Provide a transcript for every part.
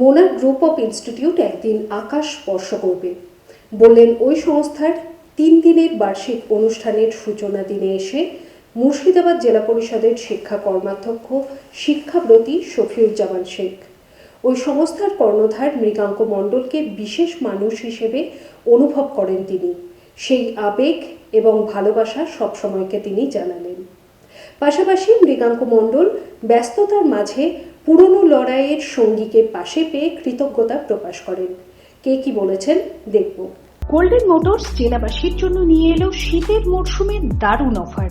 মোনার group of institute একদিন আকাশ স্পর্শ করবে। বললেন, ওই সংস্থার তিন দিনের বার্ষিক অনুষ্ঠানের সূচনা দিনে এসে মুর্শিদাবাদ জেলা পরিষদের শিক্ষা কর্মাধ্যক্ষ শিক্ষাব্রতী শফিউজ্জামান শেখ। ওই সংস্থার কর্ণধার মৃগাঙ্ক মণ্ডলকে বিশেষ মানুষ হিসেবে অনুভব করেন তিনি। সেই আবেগ এবং ভালোবাসা সবসময়কে তিনি জানালেন। পাশাপাশি মৃগাঙ্ক মণ্ডল ব্যস্ততার মাঝে পুরনো লড়াইয়ের সঙ্গীকে পাশে পেয়ে কৃতজ্ঞতা প্রকাশ করেন। কে কি বলেছেন দেখব। গোল্ডেন মোটরস জেলাবাসীর জন্য নিয়ে এলো শীতের মরশুমে দারুণ অফার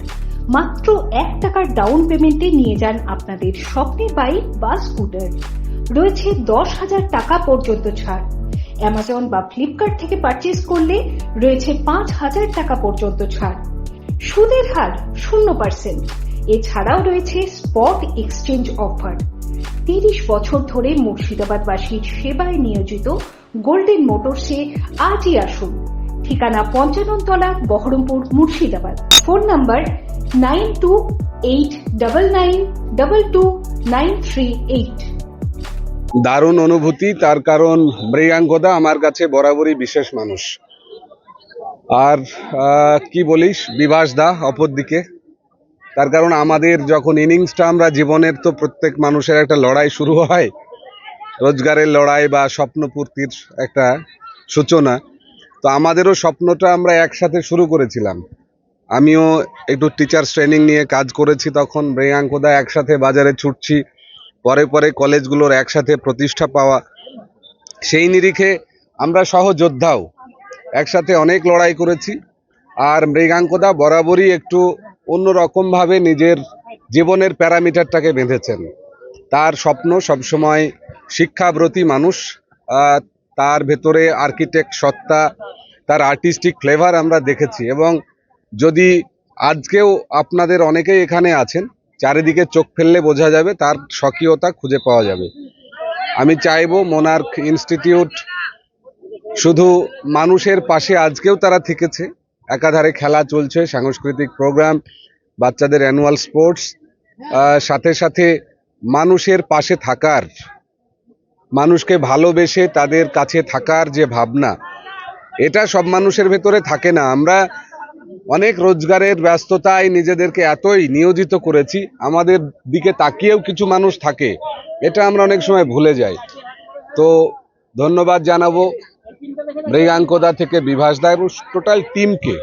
মাত্র এক টাকার ডাউন পেমেন্টে নিয়ে যান আপনাদের স্বপ্নের বাইক বা স্কুটার রয়েছে দশ হাজার টাকা পর্যন্ত ছাড়। অ্যামাজন বা ফ্লিপকার্ট থেকে পারচেস করলে রয়েছে পাঁচ হাজার টাকা পর্যন্ত ছাড়। সুদের হার শূন্য পার্সেন্ট এছাড়াও রয়েছে স্পট এক্সচেঞ্জ অফার তিরিশ বছর ধরে মুর্শিদাবাদবাসীর সেবায় নিয়োজিত গোল্ডেন মোটরসে আজই আসুন। ঠিকানা Panchanantala Baharampur, Murshidabad. Phone number nine two eight double nine double two nine three eight. দারুণ অনুভূতি, তার কারণ মৃগাঙ্কদা আমার কাছে বরাবরই বিশেষ মানুষ। আর কি বলিস? বিভাস দা অপর দিকে তার কারণ আমাদের যখন ইনিংসটা আমরা জীবনের তো প্রত্যেক মানুষের একটা লড়াই শুরু হয়, রোজগারের লড়াই বা স্বপ্নপূর্তির একটা সূচনা, তো আমাদেরও স্বপ্নটা আমরা একসাথে শুরু করেছিলাম। আমিও একটু টিচার্স ট্রেনিং নিয়ে কাজ করেছি তখন মৃগাঙ্কদা একসাথে বাজারে ছুটছি, পরে পরে কলেজগুলোর একসাথে প্রতিষ্ঠা পাওয়া, সেই নিরিখে আমরা সহযোদ্ধাও, একসাথে অনেক লড়াই করেছি। আর মৃগাঙ্কদা বরাবরই একটু অন্যরকমভাবে নিজের জীবনের প্যারামিটারটাকে বেঁধেছেন। তার স্বপ্ন সবসময় শিক্ষাব্রতী মানুষ তার ভেতরে আর্কিটেক্ট সত্তা, তার আর্টিস্টিক ফ্লেভার আমরা দেখেছি এবং যদি আজকেও আপনাদের অনেকেই এখানে আছেন, চারিদিকে চোখ ফেললে বোঝা যাবে তার স্বকীয়তা খুঁজে পাওয়া যাবে। আমি চাইব মোনার্ক ইনস্টিটিউট শুধু মানুষের পাশে আজকেও তারা থেকেছে একাধারে খেলা চলছে, সাংস্কৃতিক প্রোগ্রাম বাচ্চাদের অ্যানুয়াল স্পোর্টস সাথে সাথে মানুষের পাশে থাকার, মানুষকে ভালোবেসে তাদের কাছে থাকার যে ভাবনা, এটা সব মানুষের ভেতরে থাকে না। আমরা অনেক রোজগারের ব্যস্ততায় নিজেদেরকে এতই নিয়োজিত করেছি, আমাদের দিকে তাকিয়েও কিছু মানুষ থাকে, এটা আমরা অনেক সময় ভুলে যাই। তো ধন্যবাদ জানাব। মৃগাঙ্কদা থেকে বিভাস দা এবং টোটাল টিমকে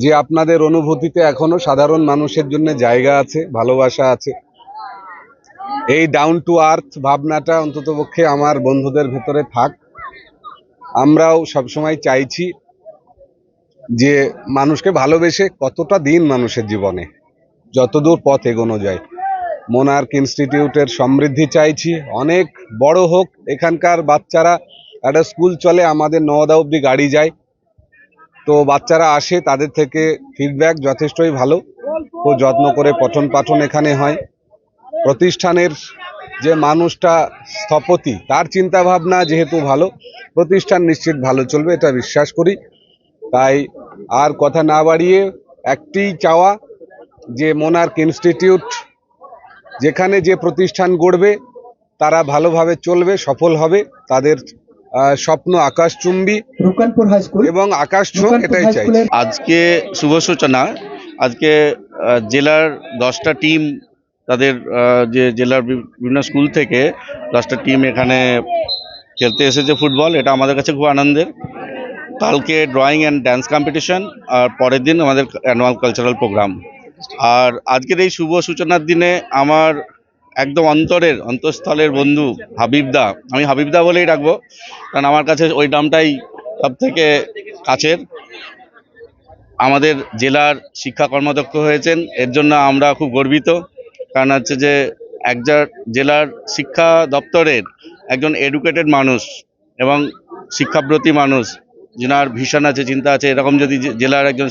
যে আপনাদের অনুভূতিতে এখনও সাধারণ মানুষের জন্য জায়গা আছে, ভালোবাসা আছে। এই ডাউন টু আর্থ ভাবনাটা অন্ততপক্ষে আমার বন্ধুদের ভেতরে থাক। আমরাও সবসময় চাইছি যে মানুষকে ভালোবেসে কতটা দিন মানুষের জীবনে, যতদূর পথ এগোনো যায়। মোনার্ক ইনস্টিটিউটের সমৃদ্ধি চাইছি, অনেক বড় হোক, এখানকার বাচ্চারা একটা স্কুল চলে, আমাদের নওদা অবধি গাড়ি যায়। তো বাচ্চারা আসে, তাদের থেকে ফিডব্যাক যথেষ্টই ভালো। খুব যত্ন করে পঠন পাঠন এখানে হয়। প্রতিষ্ঠানের যে মানুষটা স্থপতি, তার চিন্তা ভাবনা যেহেতু ভালো, প্রতিষ্ঠান নিশ্চিত ভালো চলবে, এটা বিশ্বাস করি। তাই আর কথা না বাড়িয়ে একটি চাওয়া যে মোনার্ক ইনস্টিটিউট যেখানে যে প্রতিষ্ঠান গড়বে, তারা ভালোভাবে চলবে, সফল হবে, তাদের স্বপ্ন আকাশচুম্বী রুকানপুর হাই স্কুল এবং আকাশ ছোঁক এটাই চাই। আজকে শুভ সূচনা। আজকে জেলার দশটা টিম তাদের যে জেলার বিভিন্ন স্কুল থেকে দশটা টিম এখানে খেলতে এসেছে ফুটবল এটা আমাদের কাছে খুব আনন্দের। কালকে ড্রয়িং অ্যান্ড ড্যান্স কম্পিটিশন আর পরের দিন আমাদের অ্যানুয়াল কালচারাল প্রোগ্রাম আর আজকের এই শুভ সূচনার দিনে আমার একদম অন্তরের, অন্তঃস্থলের বন্ধু হাবিবদা। আমি হাবিবদা বলেই রাখব কারণ আমার কাছে ওই নামটাই সব থেকে কাছের। আমাদের জেলার শিক্ষা কর্মাধ্যক্ষ হয়েছেন, এর জন্য আমরা খুব গর্বিত। কারণ হচ্ছে যে একজন জেলার শিক্ষা দপ্তরের একজন এডুকেটেড মানুষ এবং শিক্ষাব্রতী মানুষ, যেনার ভিশন আছে, চিন্তা আছে, এরকম যদি জেলার একজন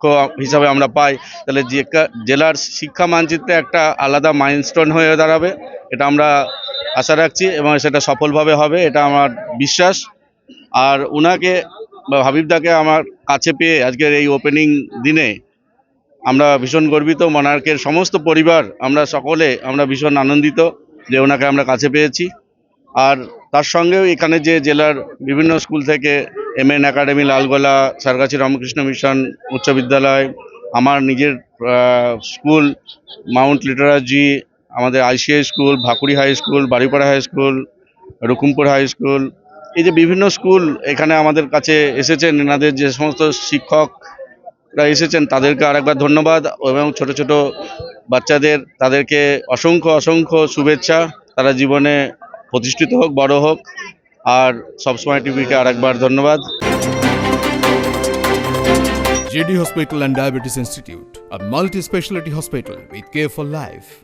শিক্ষাধ্যক্ষ হিসাবে আমরা পাই, তাহলে যে- জেলার শিক্ষা মানচিত্রে একটা আলাদা মাইলস্টোন হয়ে দাঁড়াবে, এটা আমরা আশা রাখছি এবং সেটা সফলভাবে হবে, এটা আমার বিশ্বাস। আর উনাকে বা হাবিবদাকে আমার কাছে পেয়ে আজকের এই ওপেনিং দিনে আমরা ভীষণ গর্বিত মনার্কের সমস্ত পরিবার, আমরা সকলে, আমরা ভীষণ আনন্দিত যে ওনাকে আমরা কাছে পেয়েছি। আর তার সঙ্গেও এখানে যে জেলার বিভিন্ন স্কুল থেকে M N academy Lalgola Sargachhi Ramakrishna Mission উচ্চ বিদ্যালয় আমার নিজের স্কুল মাউন্ট লিটারাজি আমাদের ICI school Bhakuri high school Baripara high school Rukunpur high school এই যে বিভিন্ন স্কুল এখানে আমাদের কাছে এসেছেন এনাদের যে সমস্ত শিক্ষকরা এসেছেন তাদেরকে আরেকবার ধন্যবাদ এবং ছোট ছোট বাচ্চাদের তাদেরকে অসংখ্য অসংখ্য শুভেচ্ছা তারা জীবনে প্রতিষ্ঠিত হোক বড় হোক। আর সবসময় টিভিকে আরেকবার ধন্যবাদ JD Hospital and Diabetes Institute, a multi specialty hospital with care for life.